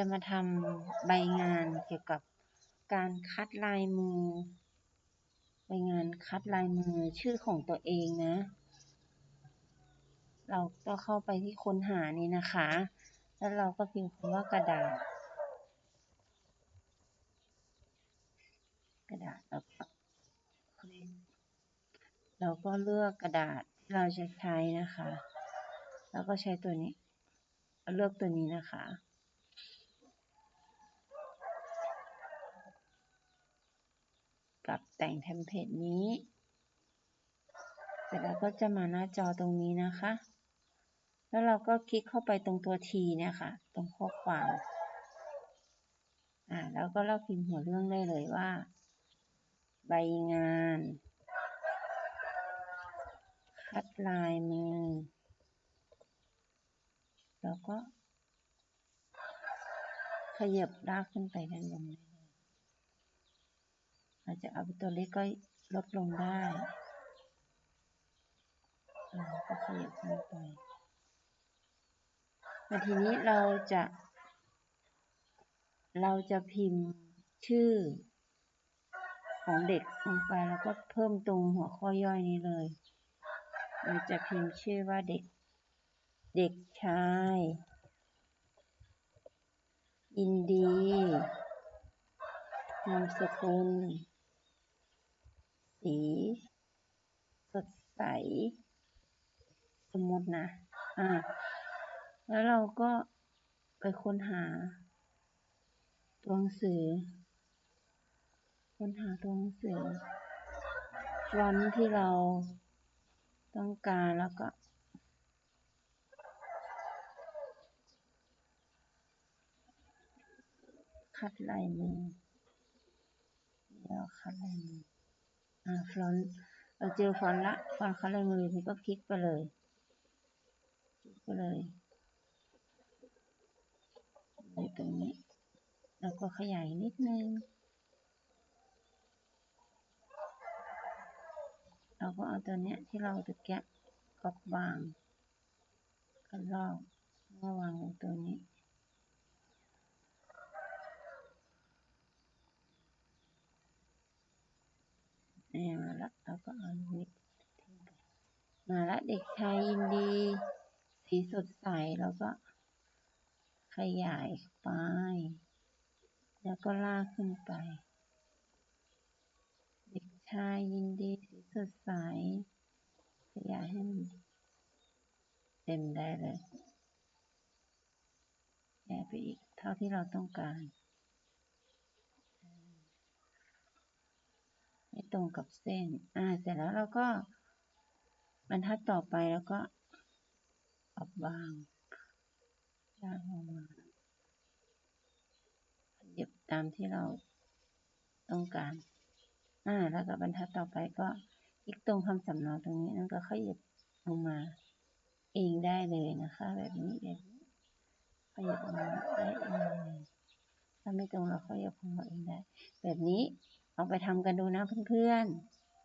จะมาทำใบงานเกี่ยวกับการคัดลายมือ ใบงานคัดลายมือชื่อของตัวเองนะ เราก็เข้าไปที่ค้นหานี่นะคะ แล้วเราก็พิมพ์คำว่ากระดาษ กระดาษแล้วเราก็เลือกกระดาษที่เราจะใช้นะคะ แล้วก็ใช้ตัวนี้ เลือกตัวนี้นะคะ กับแต่งเทมเพลตนี้ เสร็จแล้วก็จะมาหน้าจอตรงนี้นะคะ แล้วเราก็คลิกเข้าไปตรงตัว T เนี่ยค่ะ ตรงข้อความอ่าแล้วก็เราพิมพ์หัวเรื่องได้เลยว่า ใบงาน คัดลายมือ แล้วก็ขยับลากขึ้นไปด้านบนเลย อาจจะเอาตัวเล็กก็ลดลงได้อ่าก็ขยับขึ้นไปมาทีนี้เราจะ เราจะพิมพ์ชื่อของเด็กลงไปแล้วก็เพิ่มตรงหัวข้อย่อยนี้เลย เราจะพิมพ์ชื่อว่าเด็ก เด็กชายยินดีนามสกุล สี สดใส สมมตินะ อ่า แล้วเราก็ไปค้นหา ตัวหนังสือ ค้นหาตัวหนังสือฟอนต์ที่เราต้องการแล้วก็คัดลายมือเดี๋ยวคัดลายมือ ฟอนต์เราเจอฟอนต์ละ ฟอนต์คัดลายมือนี่ก็คลิกไปเลย คลิกไปเลยอยู่ตรงนี้ แล้วก็ขยายนิดนึงเราก็เอาตัวเนี้ยที่เราตะแกะกอปวางกันลอกมาวางลงตั นี่มาละแล้วก็เอานิดมาละเด็กชายยินดี สีสดใสแล้วก็ขยายไป แล้วก็ลากขึ้นไป เด็กชายยินดีสีสดใส ขยายให้มันเต็มได้เลยขยายไปอีกเท่าที่เราต้องการ ให้ ตรงกับเส้น อ่า เสร็จแล้วเราก็บรรทัดต่อไปแล้วก็ออกวางลากลงมาเย็บตามที่เราต้องการ อ่า แล้วก็บรรทัดต่อไปก็คลิกตรงคำสำเนาตรงนี้แล้วก็ขยับลงมาเองได้เลยนะคะ แบบนี้แบบนี้ขยับลงมาได้เองถ้าไม่ตรงเราขยับลงมาเองได้ แบบนี้ ลองไปทำกันดูนะเพื่อนๆ